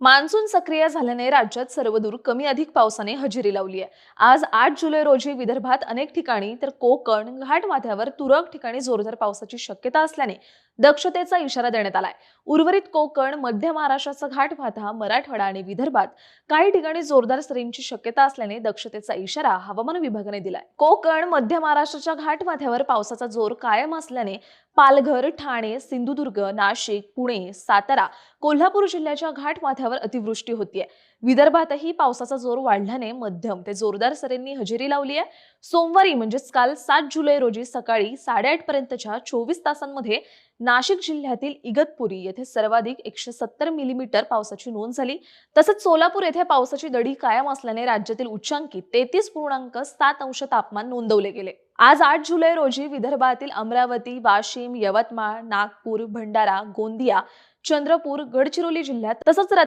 Monsoon सक्रिय झाल्याने राज्यात सर्वदूर कमी अधिक पावसाने हजेरी लावली आहे. आज आठ जुलै रोजी विदर्भात अनेक ठिकाणी तर कोकण घाटमाथ्यावर तुरळक ठिकाणी जोरदार पावसाची शक्यता असल्याने दक्षतेचा इशारा देण्यात आलाय. उर्वरित कोकण मध्य महाराष्ट्राचा घाटमाथा मराठवाडा आणि विदर्भात काही ठिकाणी जोरदार सरींची शक्यता असल्याने दक्षतेचा इशारा हवामान विभागाने दिलाय. कोकण मध्य महाराष्ट्राच्या घाटमाथ्यावर पावसाचा जोर कायम असल्याने पालघर ठाणे सिंधुदुर्ग नाशिक पुणे सातारा कोल्हापूर जिल्ह्याच्या घाटमाथ्यावर अतिवृष्टी होतीये. विदर्भातही पावसाचा जोर वाढल्याने मध्यम ते जोरदार सरींनी हजेरी लावली आहे सोमवारी म्हणजेच काल सात जुलै रोजी सकाळी साडेआठ पर्यंतच्या चोवीस तासांमध्ये नाशिक जिल्ह्यातील इगतपुरी येथे सर्वाधिक एकशे सत्तर मिलीमीटर पावसाची नोंद झाली. तसंच सोलापूर येथे पावसाची दडी कायम असल्याने राज्यातील उच्चांकी तेहतीस पूर्णांक सात अंश तापमान नोंदवले गेले. आज आठ जुलै रोजी विदर्भातील अमरावती वाशिम यवतमाळ नागपूर भंडारा गोंदिया चंद्रपूर गडचिरोली जिल्ह्यात तसंच